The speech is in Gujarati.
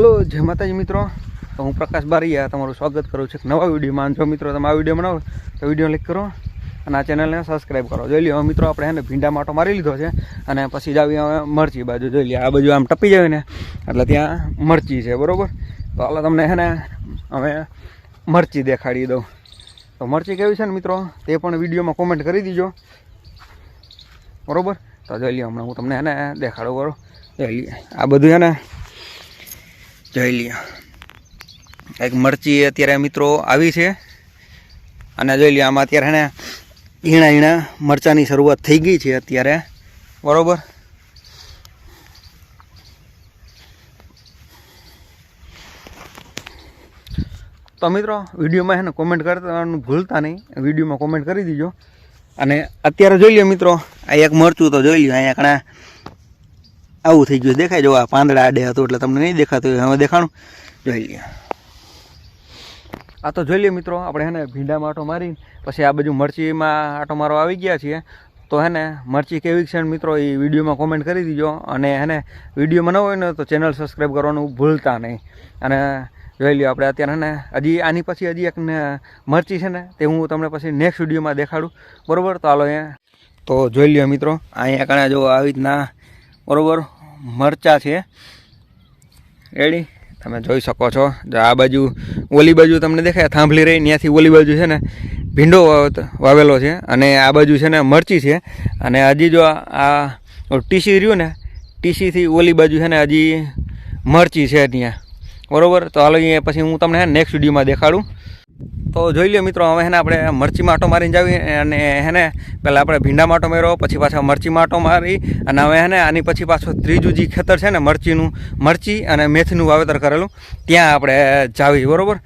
હલો, જય માતાજી મિત્રો. તો હું પ્રકાશ બારીયા તમારું સ્વાગત કરું છું એક નવા વિડીયોમાં. જો મિત્રો તમે આ વીડિયો બનાવો, તો વીડિયો ક્લિક કરો અને આ ચેનલને સબસ્ક્રાઈબ કરો. જોઈ લ્યો, મિત્રો આપણે એને ભીંડા માટો મારી લીધો છે અને પછી જાવી હવે મરચી બાજુ. જોઈ લઈએ આ બાજુ આમ ટપી જાય ને, એટલે ત્યાં મરચી છે, બરોબર? તો હાલો તમને હે ને હવે મરચી દેખાડી દઉં. તો મરચી કેવી છે ને મિત્રો? તે પણ વિડીયોમાં કોમેન્ટ કરી દીજો. બરોબર? તો જોઈ લઈએ હમણાં હું તમને એને દેખાડું બરો જોઈ લઈએ આ બધું છે ને જોઈ લઈએ એક મરચી અત્યારે મિત્રો આવી છે. અને જોઈ લઈએ આમાં અત્યારે એને ઝીણા ઝીણા મરચાની શરૂઆત થઈ ગઈ છે અત્યારે. બરોબર? તો મિત્રો, વિડીયોમાં છે કોમેન્ટ કરવાનું ભૂલતા નહીં. વિડીયોમાં કોમેન્ટ કરી દીજો. અને અત્યારે જોઈ લો મિત્રો, આ એક મરચું તો જોઈ લો અહીંયા કણા આવું થઈ ગયું દેખાય. જો આ પાંદડા આડે હતું એટલે તમને નહીં દેખાતું હવે દેખાણું. જોઈ લઈએ આ તો જોઈ લઈએ મિત્રો, આપણે હે ને ભીંડામાં આટો મારી પછી આ બાજુ મરચીમાં આટો મારો આવી ગયા છીએ. તો હે ને મરચી કેવી છે મિત્રો, એ વિડીયોમાં કોમેન્ટ કરી દીજો. અને હે ને વિડીયોમાં ન હોય ને તો ચેનલ સબસ્ક્રાઈબ કરવાનું ભૂલતા નહીં. અને જોઈ લ્યો આપણે અત્યારે ને હજી આની પછી હજી એક મરચી છે ને, તે હું તમને પછી નેક્સ્ટ વિડીયોમાં દેખાડું. બરાબર? તો હાલો અહીંયા. તો જોઈ લ્યો મિત્રો, અહીંયા કણા જો આવી રીતના, બરોબર? મરચા છે. રેડી તમે જોઈ શકો છો. જો આ બાજુ, ઓલી બાજુ તમને દેખાય થાંભલી રહી ત્યાંથી ઓલી બાજુ છે ને, ભીંડો વાવેલો છે. અને આ બાજુ છે ને મરચી છે. અને હજી જો આ ટીસી રહ્યું ને, ટીસીથી ઓલી બાજુ છે ને હજી મરચી છે ત્યાં. બરોબર? તો હાલો અહીંયા પછી હું તમને નેક્સ્ટ વિડીયોમાં દેખાડું. તો જોઈ લો મિત્રો, હવે હેને આપણે મરચી માટો મારીને જાવી અને હેને પહેલાં આપણે ભીંડા માટો માર્યો પછી પાછા મરચી માટો મારી અને હવે હેને આની પછી પાછું ત્રીજું જે ખેતર છે ને, મરચીનું, મરચી અને મેથીનું વાવેતર કરેલું, ત્યાં આપણે જાવી, બરોબર?